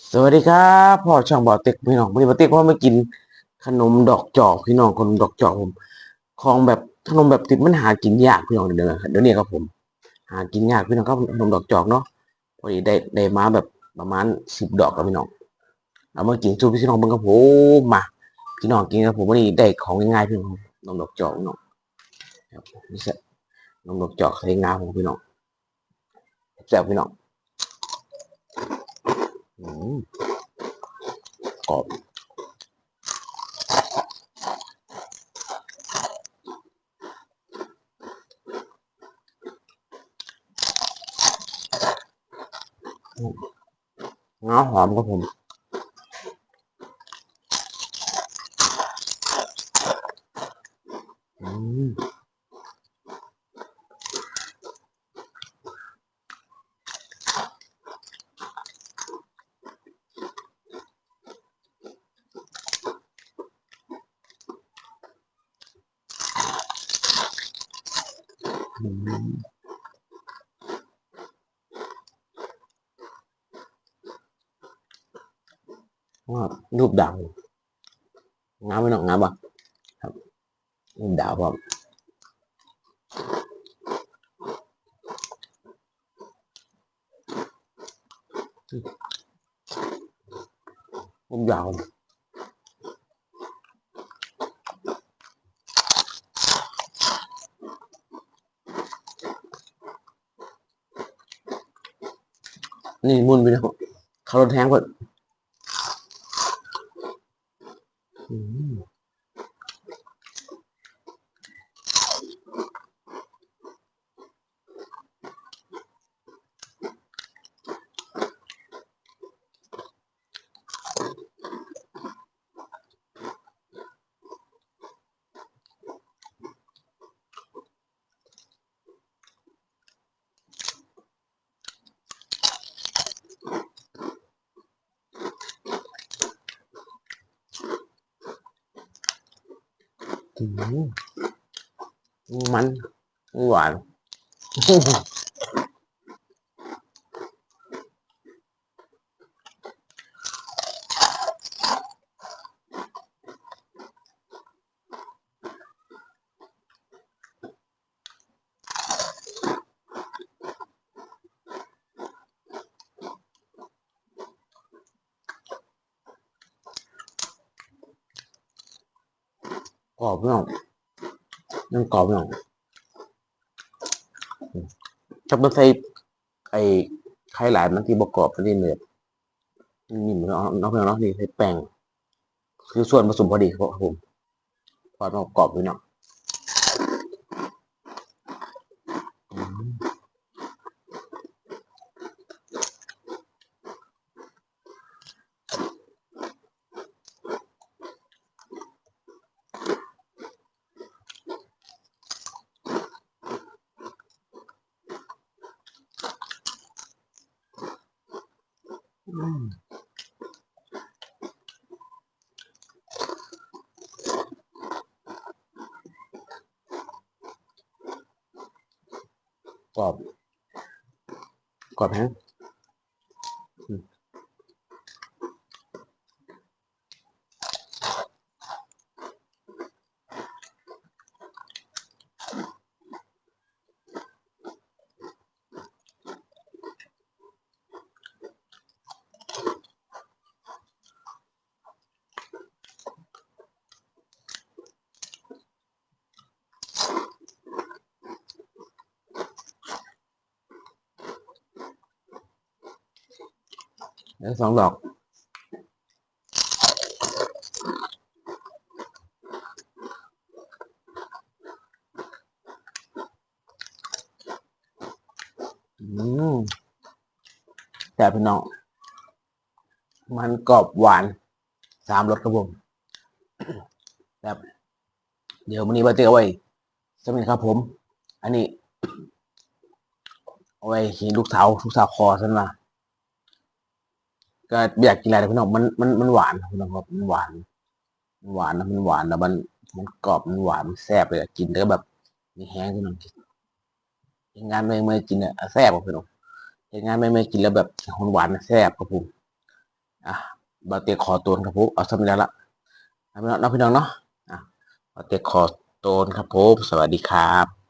สวัสดีครับพ่อช่างบอเต็กพี่น้องวันนี้บอเต็กว่ามากิน ขนมดอกจอกพี่น้องขนมดอกจอกผมของแบบขนมแบบติดมันหากินยากพี่น้องเดี๋ยวเดี๋ยวนี้ครับผม หากินยากพี่น้องครับขนมดอกจอกเนาะพอดีได้ได้มาแบบประมาณสิบดอกครับพี่น้องเอามากินสู้พี่น้องเบิ่งครับผมมาพี่น้องกินครับผมวันนี้ได้ของง่ายๆพี่น้องขนมดอกจอกพี่น้องครับนี่ใช่ขนมดอกจอกใส่งาของพี่น้องแซ่บพี่น้องอืม ก รอบงาหอมครับผมอืมอืม ว่ารูปดาวงามไหมน้องงามปะครับรูปดาวครับรูปดาว นี่มุนไปแล้วเขาโดนแทงเพิ่นอืม มันหวาน กรอบพี่น้องยังกรอบพี่น้องอืมชอบต้องใส่ไอ้ไข่หลายมันที่บกอบมันที่เนื้อนี่มันน้องเพี่น้องนี่ใส่แป้งคือส่วนผสมพอดีครับผมพอมันกรอบพี่น้อง อืมกรอบกรอบแฮะอืม แล้วสองดอกอืมแต่พี่น้อง มันกรอบหวานสามรสครับผมแบบเดี๋ยววันนี้มาเจอไว้สมัยครับผม อันนี้ เอาไว้ขีลูกเท้าลูกสาวคอฉันมา ก็อยากกินอะไรนะพี่น้องมันมันมันหวานพี่น้องครับมันหวานมันหวานนะมันหวานแล้วมันมันกรอบมันหวานมันแซ่บเลยอะกินแล้วแบบมีแห้งพี่น้องเฮ็ดงานไม่ไม่กินอะแซ่บครับพี่น้องเฮ็ดงานไม่ไม่กินแล้วแบบหวานหวานๆแซ่บครับผมอะบาเตียขอตัวครับผมเอาสำเร็จละพี่น้องเนาะพี่น้องเนาะอะบาเตียขอตัวครับผมสวัสดีครับ